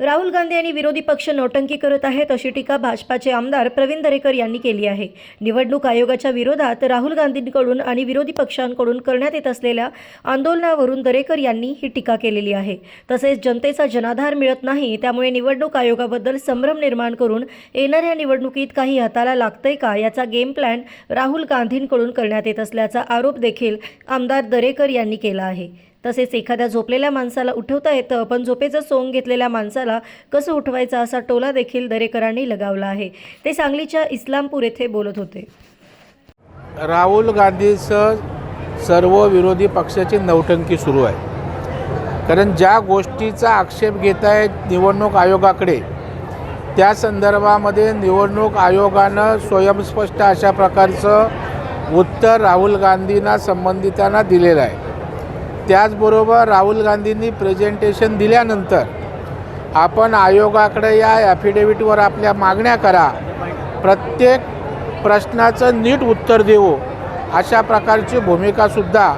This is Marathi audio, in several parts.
राहुल गांधी यांनी विरोधी पक्ष नौटंकी करत आहेत अशी टीका भाजपाचे आमदार प्रवीण दरेकर यांनी केली आहे. निवडणूक आयोगाच्या विरोधात राहुल गांधींकडून आणि विरोधी पक्षांकडून करण्यात येत असलेल्या आंदोलनावरून दरेकर यांनी ही टीका केलेली आहे. तसेच जनतेचा जनाधार मिळत नाही त्यामुळे निवडणूक आयोगाबद्दल संभ्रम निर्माण करून येणाऱ्या निवडणुकीत काही हाताला लागतंय का याचा गेम प्लॅन राहुल गांधींकडून करण्यात येत असल्याचा आरोप देखील आमदार दरेकर यांनी केला आहे. तसेच एखाद्या झोपलेल्या माणसाला उठवता येतं पण झोपेचं सोंग घेतलेल्या माणसाला कसं उठवायचं असा टोला देखील दरेकरांनी लगावला आहे. ते सांगलीच्या इस्लामपूर येथे बोलत होते. राहुल गांधीचं सर्व विरोधी पक्षाची नौटंकी सुरू आहे. कारण ज्या गोष्टीचा आक्षेप घेत आहेत निवडणूक आयोगाकडे त्या संदर्भामध्ये निवडणूक आयोगानं स्वयंस्पष्ट अशा प्रकारचं उत्तर राहुल गांधींना संबंधितांना दिलेलं आहे. त्याचबरोबर राहुल गांधींनी प्रेझेंटेशन दिल्यानंतर आपण आयोगाकडे या ॲफिडेव्हिटवर आपल्या मागण्या करा. प्रत्येक प्रश्नाचं नीट उत्तर देऊ. अशा प्रकारची भूमिकासुद्धा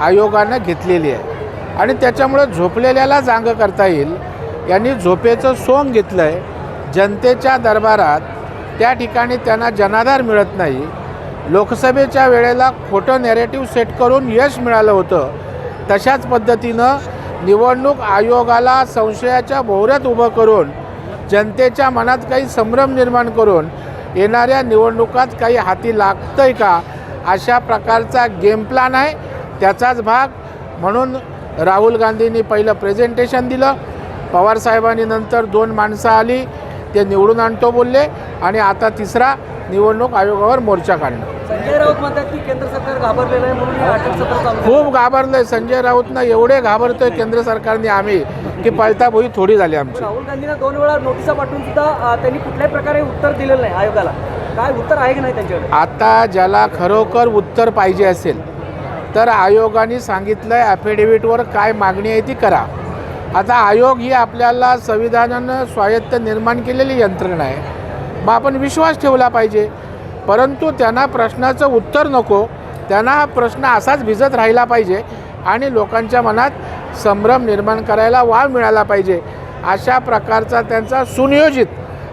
आयोगानं घेतलेली आहे. आणि त्याच्यामुळं झोपलेल्याला जांग करता येईल. यांनी झोपेचं सोंग घेतलं आहे जनतेच्या दरबारात त्या ठिकाणी त्यांना जनाधार मिळत नाही. लोकसभेच्या वेळेला खोटं नॅरेटिव्ह सेट करून यश मिळालं होतं. तशाच पद्धतीनं निवडणूक आयोगाला संशयाच्या भोवऱ्यात उभं करून जनतेच्या मनात काही संभ्रम निर्माण करून येणाऱ्या निवडणुकात काही हाती लागतं आहे का अशा प्रकारचा गेम प्लॅन आहे. त्याचाच भाग म्हणून राहुल गांधींनी पहिलं प्रेझेंटेशन दिलं. पवारसाहेबांनी नंतर दोन माणसं आली ते निवडून आणतो बोलले आणि आता तिसरा निवडणूक आयोगावर मोर्चा काढणं संजय राऊत म्हणतात की केंद्र सरकार घाबरलेलं आहे म्हणून अटक सत्र. खूप घाबरलंय. संजय राऊतनं एवढे घाबरतोय केंद्र सरकारने आम्ही की पळताभुई थोडी झाली आमची. राहुल गांधींना दोन वेळा नोटिसा पाठवून सुद्धा त्यांनी कुठल्याही प्रकारे उत्तर दिलेलं नाही आयोगाला. काय उत्तर आहे की नाही त्यांच्याकडे? आता ज्याला खरोखर उत्तर पाहिजे असेल तर आयोगाने सांगितलं आहे ॲफिडेव्हिटवर काय मागणी आहे ती करा. आता आयोग ही आपल्याला संविधानानं स्वायत्त निर्माण केलेली यंत्रणा आहे. मग आपण विश्वास ठेवला पाहिजे. परंतु त्यांना प्रश्नाचं उत्तर नको. त्यांना हा प्रश्न असाच भिजत राहिला पाहिजे आणि लोकांच्या मनात संभ्रम निर्माण करायला वाव मिळाला पाहिजे. अशा प्रकारचा त्यांचा सुनियोजित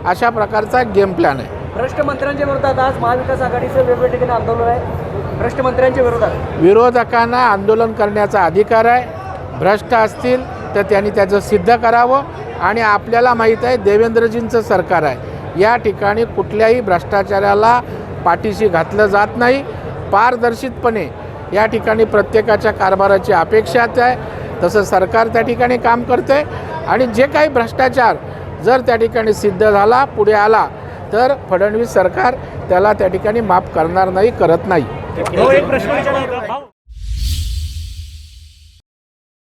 अशा प्रकारचा गेम प्लॅन आहे. भ्रष्ट मंत्र्यांच्या विरोधात आज महाविकास आघाडीचं वेगवेगळ्या ठिकाणी आंदोलन आहे. भ्रष्ट मंत्र्यांच्या विरोधात. विरोधकांना आंदोलन करण्याचा अधिकार आहे. भ्रष्ट असतील तर त्यांनी त्याचं सिद्ध करावं आणि आपल्याला माहीत आहे देवेंद्रजींचं सरकार आहे. या ठिकाणी कुठल्याही भ्रष्टाचाराला पाठीशी घातलं जात नाही. पारदर्शितपणे या ठिकाणी प्रत्येकाच्या कारभाराची अपेक्षा आहे. तसं सरकार त्या ठिकाणी काम करते आणि जे काही भ्रष्टाचार जर त्या ठिकाणी सिद्ध झाला पुढे आला तर फडणवीस सरकार त्याला त्या ठिकाणी माफ करणार नाही करत नाही.